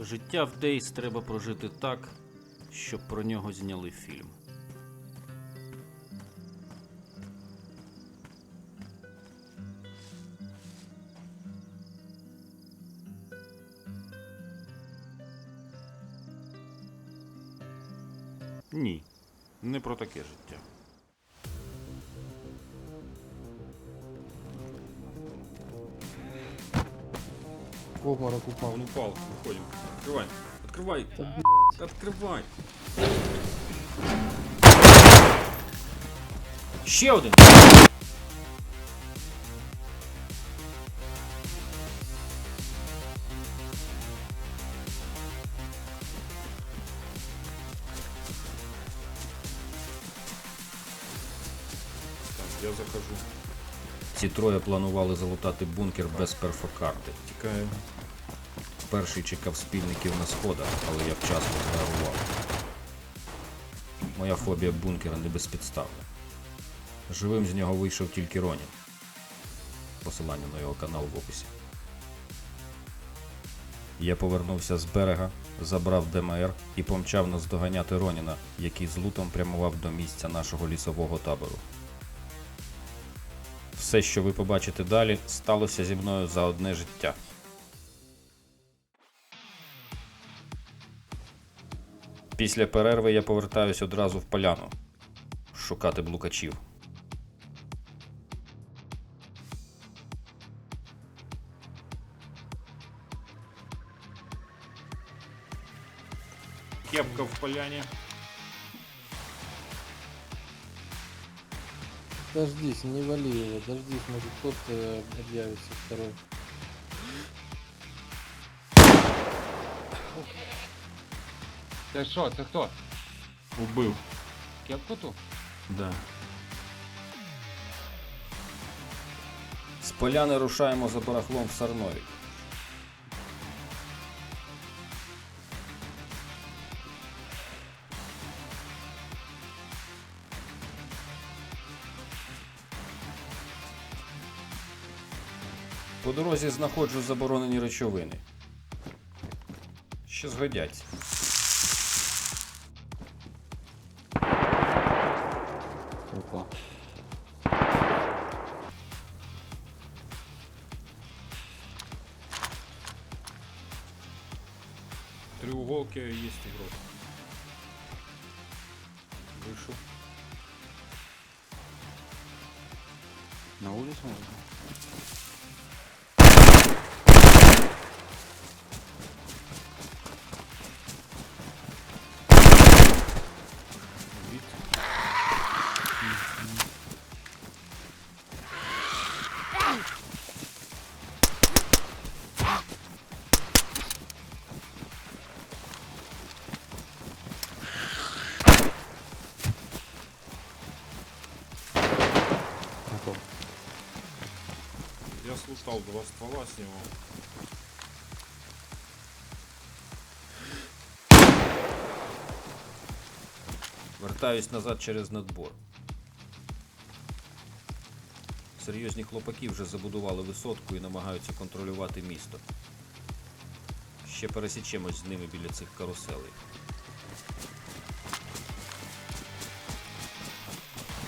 Життя в Дейс треба прожити так, щоб про нього зняли фільм. Ні, не про таке життя. обморок упал. Он упал, выходим. Открывай, открывай, Да, блядь. открывай. Ще один. Так, я захожу. Ці троє планували залутати бункер без перфокарти. Тікаю. Перший чекав спільників на сходах, але я вчасно зреагував. Моя фобія бункера не безпідставна. Живим з нього вийшов тільки Ронін. Посилання на його канал в описі. Я повернувся з берега, забрав ДМР і помчав наздоганяти Роніна, який з лутом прямував до місця нашого лісового табору. Все, що ви побачите далі, сталося зі мною за одне життя. Після перерви я повертаюсь одразу в поляну шукати блукачів. Кепка в поляне. Дождись, не вали его, дождись, может тот э, объявится второй. Це що, це хто? Убив. Кепку ту? Да. З поляни рушаємо за барахлом в Сарнові. По дорозі знаходжу заборонені речовини. Що згодяться. Опа. Треуголки есть игрок. Вышел. На улицу можно? Слутал два ствола с него. Вертаюсь назад через надбор. Серйозні хлопаки вже забудували висотку і намагаються контролювати місто. Ще пересічемось з ними біля цих каруселей.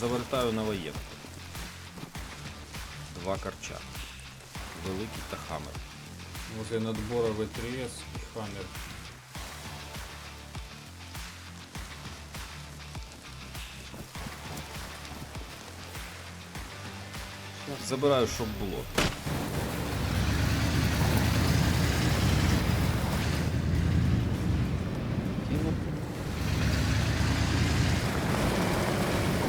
Завертаю на воєнку. Два карча. Великий та хамер. Возле надбора ВТС и Хаммер. Забираю, щоб було. Кину.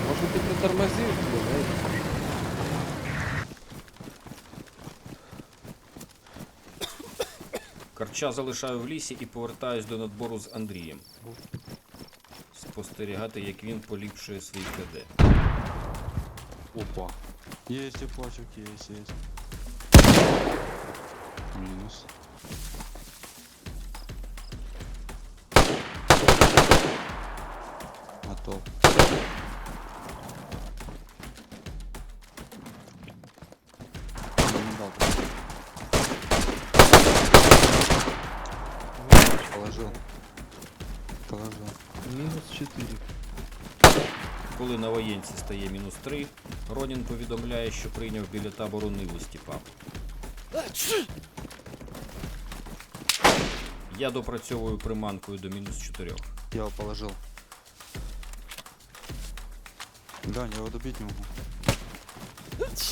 Может ты притормозил, блин, Карча залишаю в лісі і повертаюсь до надбору з Андрієм. Спостерігати, як він поліпшує свій КД. Опа. Есть и плачек, есть, есть. Минус. Готов. на воєнці стає мінус 3, Ронін повідомляє, що прийняв біля табору Ниву Стіпа. Я допрацьовую приманкою до мінус 4. Я его положил. Гань, я его добить не могу.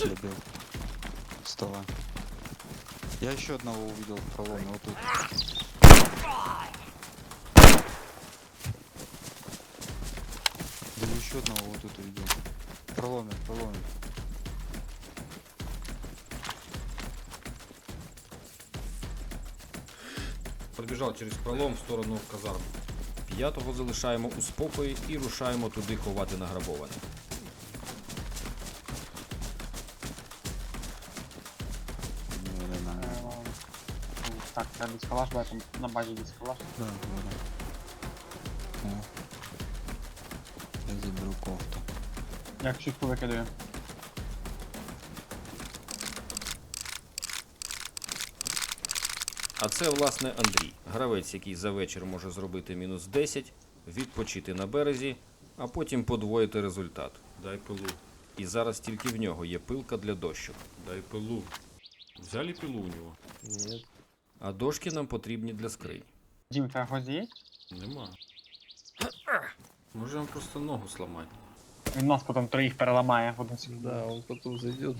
Добил. Вставай. Я еще одного увидел в проломе, вот тут. Еще одного вот тут увидел. В проломе, в. Пробежал через пролом в сторону казарм. П'ятого залишаємо у спокої і рушаємо туди ховати награбоване. Не, не, не, не. Так, це дискалаш, бо я там на базі дискалаш. Да, да, да. О. Я чітку викидаю. А це, власне, Андрій, гравець, який за вечір може зробити мінус 10, відпочити на березі, а потім подвоїти результат. Дай пилу. І зараз тільки в нього є пилка для дощок. Дай пилу. Взяли пилу у него? Нет. А дошки нам потрібні для скринь. Дім, твоя гвозді є? Нема. Може нам просто ногу сломать. Він нас потім троїх переламає в одну секунду. Да, он потом зайдет.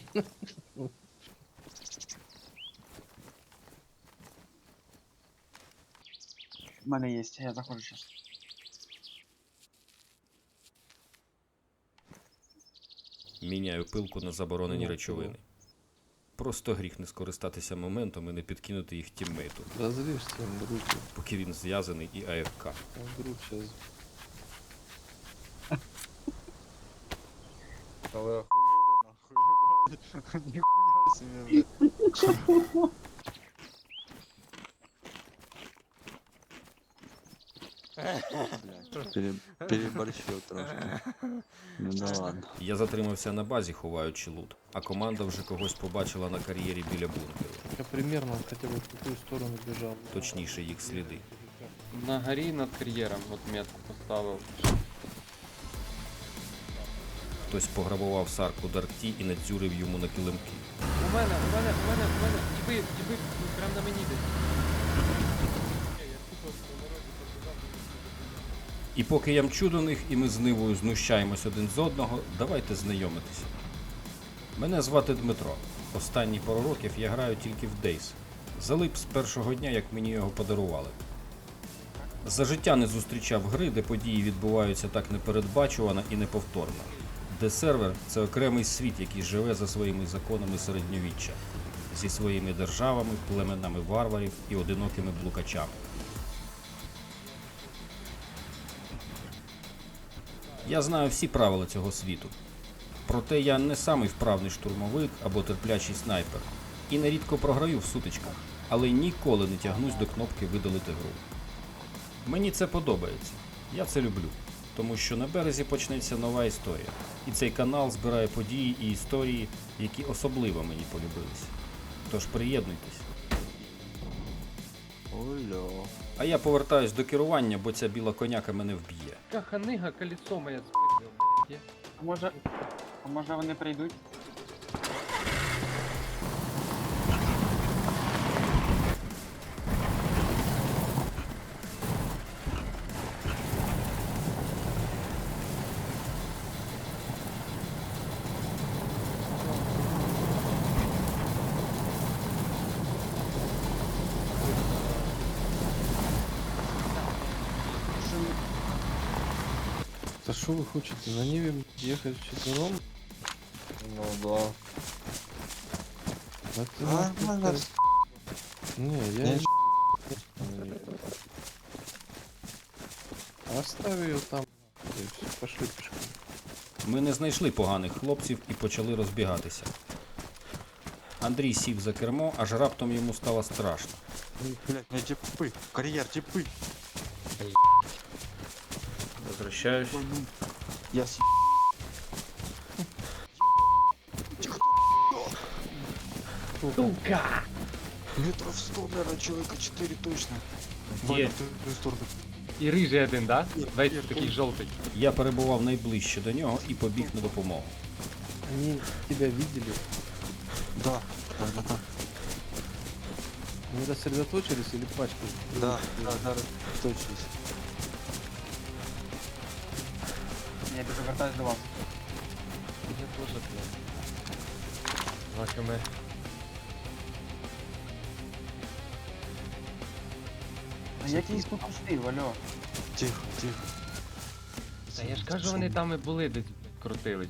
У мене є, я заходжу зараз. Міняю пилку на заборонені Ну, речовини. Просто гріх не скористатися моментом і не підкинути їх тіммейту, им руки. поки він зв'язаний і АФК. А вдруг сейчас... Вы охуели нахуй, ебать. Нихуя себе, блядь. Пере- переборщил трошки. Ну да ладно. Я затримався на базі, ховаючи лут, а команда вже когось побачила на кар'єрі біля бункеру, Я примерно хотя бы в какую сторону бежал. точніше їх сліди. На горі над кар'єром от метку поставив. Хтось пограбував сарку Даркті і надзюрив йому на килимки. У мене, у мене, у мене, у мене. Діби, діби, прям на мені побіжав. І поки я мчу до них і ми з Нивою знущаємось один з одного, давайте знайомитися. Мене звати Дмитро. Останні пару років я граю тільки в Дейс. Залип з першого дня, як мені його подарували. За життя не зустрічав гри, де події відбуваються так непередбачувано і неповторно. Де сервер це окремий світ, який живе за своїми законами середньовіччя, зі своїми державами, племенами варварів і одинокими блукачами. Я знаю всі правила цього світу. Проте я не самий вправний штурмовик або терплячий снайпер. І нерідко програю в сутичках, але ніколи не тягнусь до кнопки видалити гру. Мені це подобається. Я це люблю. Тому що на березі почнеться нова історія. І цей канал збирає події і історії, які особливо мені полюбилися. Тож приєднуйтесь. Ольо. А я повертаюсь до керування, бо ця біла коняка мене вб'є. Яка ханига, колесо моє спиздив, блядь. А може. А може вони прийдуть? что вы хотите? На Ниве ехать вчетвером? Ну да. Да ты А, нахуй можно так- Не, я Не, не... Оставь ее там. И всё, Пошли пешком. Ми не знайшли поганих хлопців і почали розбігатися. Андрій сів за кермо, аж раптом йому стало страшно. Блядь, мне типы. Карьер, типы. Возвращаюсь. Я с... Сука! Метров 100, наверное, человека 4 точно. Где? Ваня, в сторону. І рижий один, да? Весь такий жовтий. Я перебував найближче до нього і побіг на допомогу. Они тебя видели, Да, да, да, да. они рассредоточились или пачкой? Да, да, да, точно. Я біжу вертаюсь до вас. Я теж блядь. Два км. Ну якийсь тут пустив, алло. Тихо, тихо. Та я ж кажу, вони там і були, десь крутились.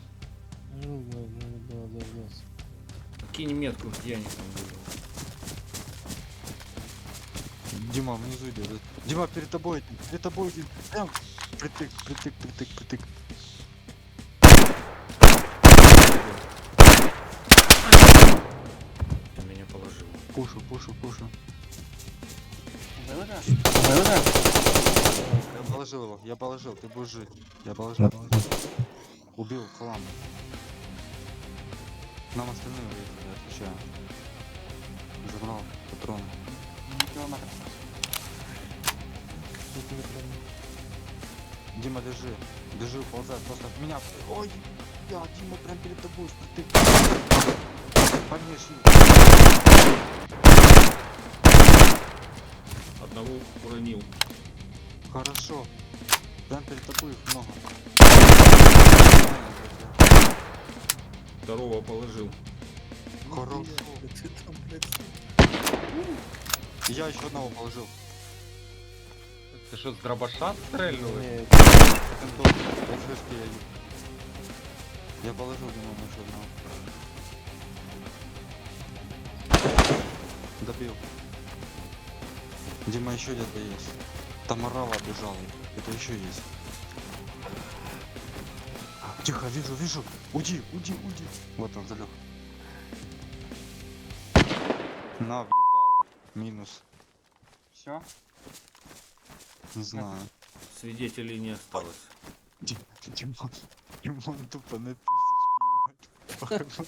Ну, да, надо было дождаться. Кинь метку, где они там были. Дима, внизу идет. Дима, перед тобой, перед тобой один. Прям притык, притык, притык, притык. Пушу, пушу, пушу. Вбили же? Вбили же? Я положил его, я положил, ты будешь жить. Я положил, положил. Убил хлам. Нам остальные уехали, я отвечаю. Забрал патроны. Прям- Дима, лежи. Лежи, уползай, просто от меня. Ой, я, Дима, прям перед тобой, ты. Помешай. Одного уронил. Хорошо. Прям перед тобой их много. Второго положил. Хорошо. Ты там, блядь, Я еще одного положил. Ти що, з дробаша стрельнули? не, Тентов, я флешки я еб- Я положил Дима еще одного. Добил. Дима еще где-то есть. Там орава бежала. Это еще есть. Тихо, вижу, вижу. Уйди, уйди, уйди. Вот он залег. На, въебало. Минус. Все? Не знаю. Свидетелей не осталось. Димон, Димон, Димон тупо на писечке, ебать.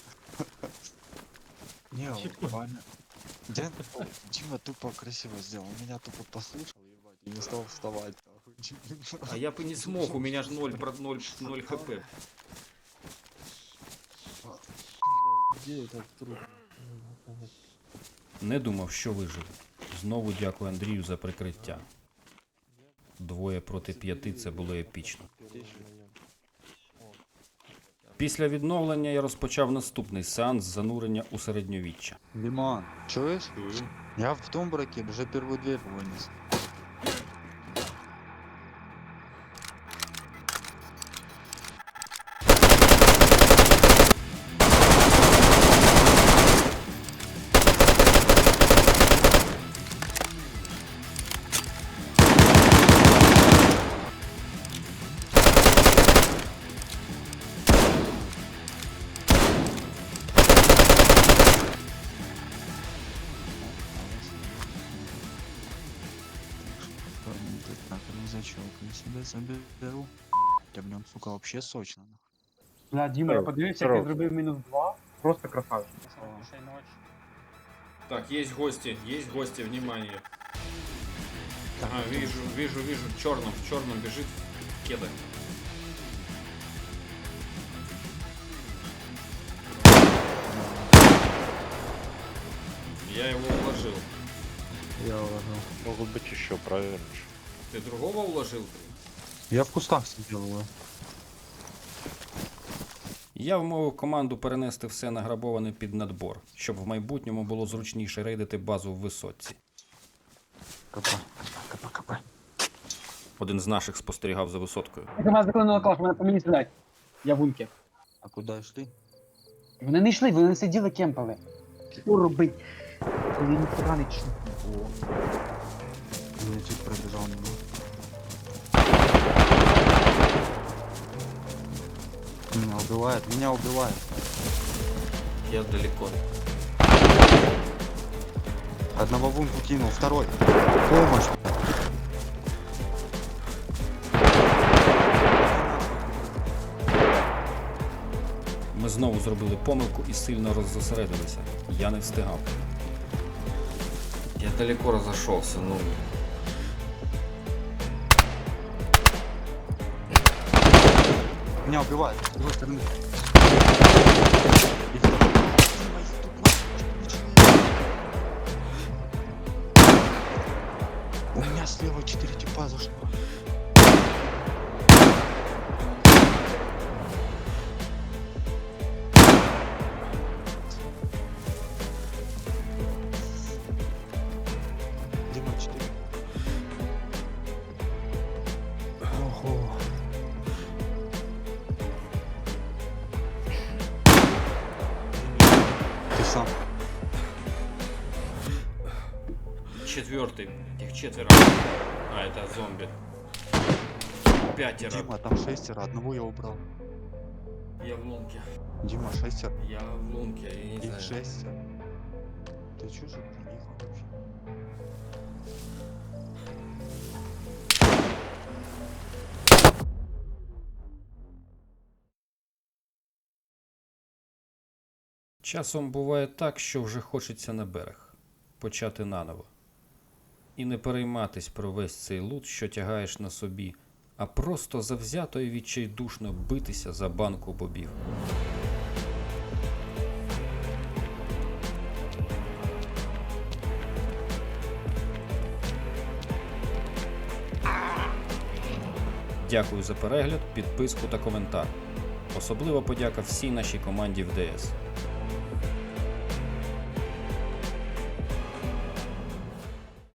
Не, Ваня. Дэн, Дима тупо красиво сделал. Он меня тупо послушал, ебать, и не стал вставать. нахуй. А я бы не смог, у меня же 0, 0, 0 хп. блядь, где этот труп? Не могу понять. Не думав, що вижив. Знову дякую Андрію за прикриття. Двоє проти п'яти це було епічно. Після відновлення я розпочав наступний сеанс занурення у середньовіччя. Ліман чуєш? Я в тумбраке вже первую дверь вынес. На себе заберу. Я в нем, сука, вообще сочно. Бля, Діма, я подивився, як я зробив мінус 2. Просто красавчик. Так, есть гости, есть гости, внимание. Ага, вижу, вижу, вижу, в черном, в черном бежит в кедах. Я его уложил. Я уложил. Могут быть еще, проверишь. Ты другого уложил? Я в кустах сидел его. Я вмовив команду перенести все награбоване під надбор, щоб в майбутньому було зручніше рейдити базу в висотці. Копай, копай, копай. Один з наших спостерігав за висоткою. Як нас заклинило клас, мене по мені стріляють. Я в. А куда шли? Вони не йшли, вони сиділи кемпали. Що робить? Коли не чув. Я чуть пробежал мимо. Меня убивает, меня убивает. Я далеко. Одного в умку кинул, второй. Помощь. Ми знову зробили помилку і сильно роззосередилися. Я не встигав. я далеко разошелся, ну. Меня убивают. С другой стороны. И второй. Дима, их тут нахуй, что начинается? У меня слева 4 типа зашло. Четвертый. Их четверо. А, это зомби. Пятеро. Дима, там шестеро, одного я убрал. Я в лунке. Дима, шестеро. Я в лунке, я не Их знаю. шестеро. Ты чё же приехал вообще? Часом буває так, що вже хочеться на берег, почати наново. І не перейматись про весь цей лут, що тягаєш на собі, а просто завзято і відчайдушно битися за банку бобів. Дякую за перегляд, підписку та коментар. Особлива подяка всій нашій команді в ДС.